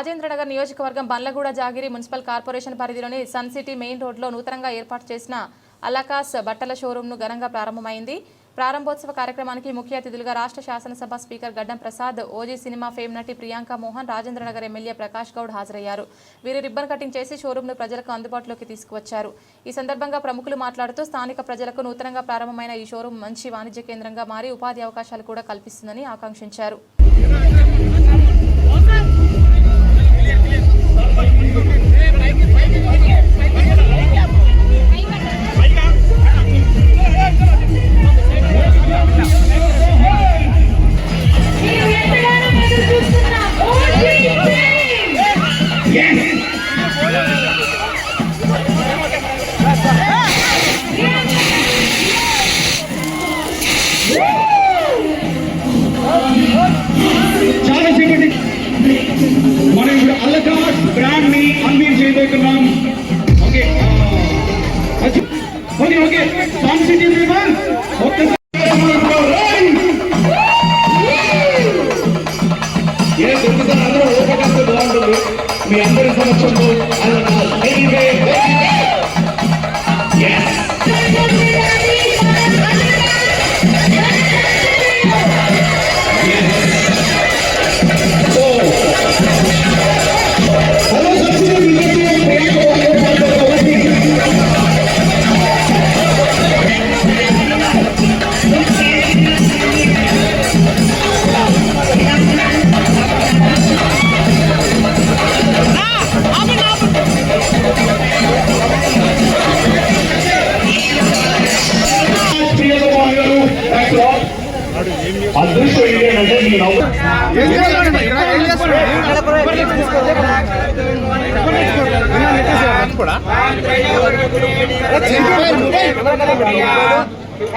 రాజేంద్రనగర్ నియోజకవర్గం Bandlaguda జాగిరి municipal corporation పరిధిలోని sun city main రోడ్లో నూతనంగా ఏర్పాటు చేసిన అలకాస్ బట్టల షోరూంను ఘనంగా ప్రారంభమైంది. ప్రారంభోత్సవ కార్యక్రమానికి ముఖ్య అతిథులుగా రాష్ట్ర శాసనసభ స్పీకర్ గడ్డం ప్రసాద్ ఓజీ సినిమా ఫేమ్ నటి ప్రియాంక మోహన్ రాజేంద్రనగర్ ఎమ్మెల్యే ప్రకాష్ గౌడ్ హాజరయ్యారు. వీరు రిబ్బన్ కటింగ్ చేసి షోరూంను ప్రజలకు అందుబాటులోకి తీసుకువచ్చారు. ఈ సందర్భంగా ప్రముఖులు మాట్లాడుతూ స్థానిక ప్రజలకు నూతనంగా ప్రారంభమైన ఈ షోరూం మంచి వాణిజ్య కేంద్రంగా మారి ఉపాధి అవకాశాలు కూడా కల్పిస్తుందని ఆకాంక్షించారు.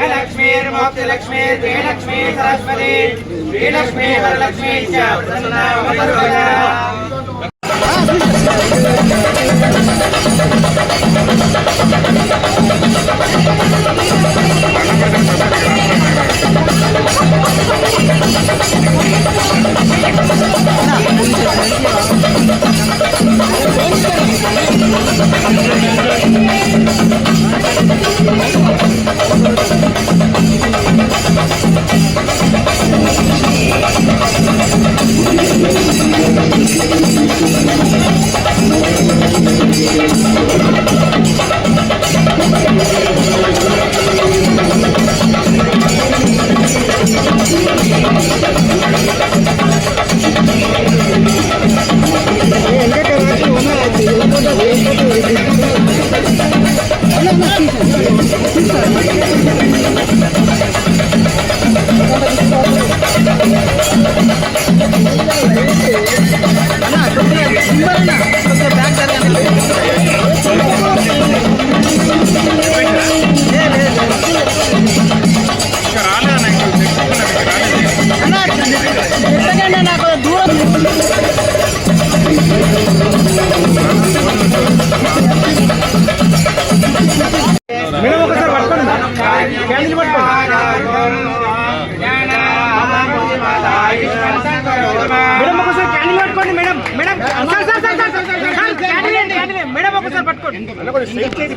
లక్ష్మీ లక్ష్మీ శ్రీలక్ష్మీ సరస్వతి శ్రీలక్ష్మీ వరలక్ష్మీ ఒకసారి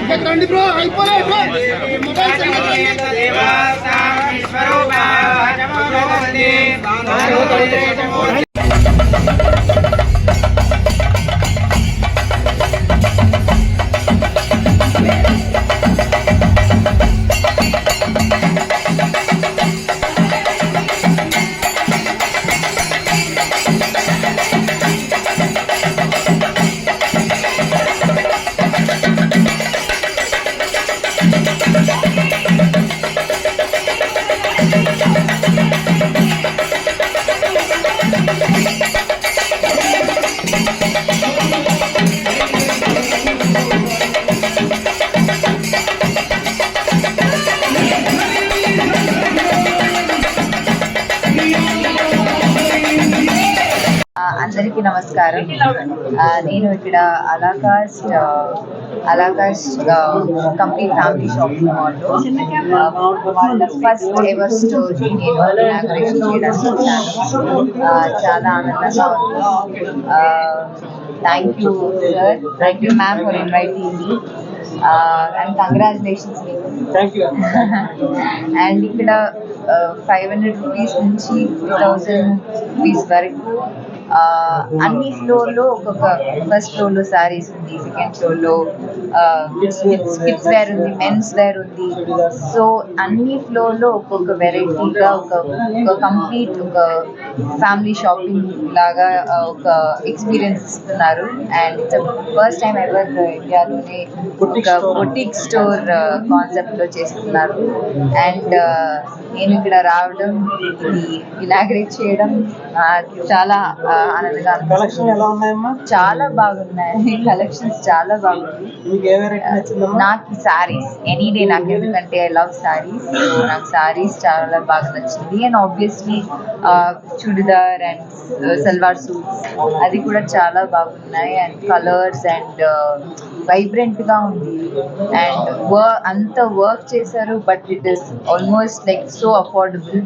పట్టుకోండి దేవాసామీశ్వరూపా నమో అందరికీ నమస్కారం. నేను ఇక్కడ అలాకాస్ట్ అలాకాస్ట్ కంప్లీట్ ఫ్యామిలీ షాపింగ్ మాల్లో. వాళ్ళ ఫస్ట్ ఎవర్ స్టోర్ నేను ఇనాగరేషన్ చేయడానికి వచ్చాను చాలా ఆనందంగా ఉంది. Thank you sir thank you ma'am for inviting me and congratulations మీకు అండ్ ఇక్కడ ఫైవ్ హండ్రెడ్ రూపీస్ నుంచి టూ థౌజండ్ రూపీస్ వరకు అన్ని ఫ్లోర్లో ఒక్కొక్క ఫస్ట్ ఫ్లోర్లో శారీస్ ఉంది సెకండ్ ఫ్లోర్లో కిడ్స్ వేర్ ఉంది మెన్స్ వేర్ ఉంది. సో అన్ని ఫ్లోర్లో ఒక్కొక్క వెరైటీగా ఒక ఒక కంప్లీట్ ఒక ఫ్యామిలీ షాపింగ్ లాగా ఒక ఎక్స్పీరియన్స్ ఇస్తున్నారు. And it's first time ever ఇండియాలోనే ఒక బొటిక్ స్టోర్ కాన్సెప్ట్లో చేస్తున్నారు. అండ్ నేను ఇక్కడ రావడం ఇనాగ్రేట్ చేయడం చాలా ఆనందంగా కలెక్షన్ ఎలా ఉన్నాయమ్మా? చాలా బాగున్నాయి. కలెక్షన్స్ చాలా నచ్చిందమ్మా? నాకు సారీస్ ఎనీ డే నాకు ఎందుకంటే ఐ లవ్ సారీస్ నాకు సారీస్ చాలా బాగా నచ్చింది. And obviously churidar and salwar suits అది కూడా చాలా బాగున్నాయి. అండ్ కలర్స్ అండ్ వైబ్రెంట్గా ఉంది. అండ్ వర్క్ అంత వర్క్ చేశారు but it is almost like so affordable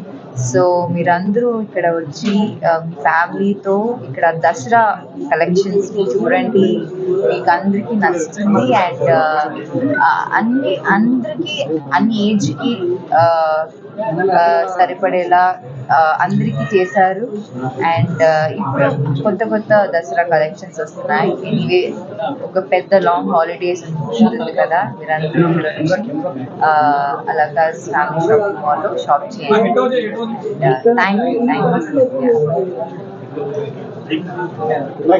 so మీరందరూ ఇక్కడ వచ్చి మీ ఫ్యామిలీతో ఇక్కడ దసరా కలెక్షన్స్ చూడండి. మీకు అందరికీ నచ్చుతుంది అండ్ uh, అన్ని అందరికీ అన్ని ఏజ్కి సరిపడేలా అందరికీ చేశారు. అండ్ ఇప్పుడు కొత్త కొత్త దసరా కలెక్షన్స్ వస్తున్నాయి. ఎనీవే ఒక పెద్ద లాంగ్ హాలిడేస్ ఉంటుంది కదా. మీరందరూ ఇక్కడ అలాగా ఫ్యామిలీ షాపింగ్ మాల్లో షాప్ చేయండి. Thank you thank you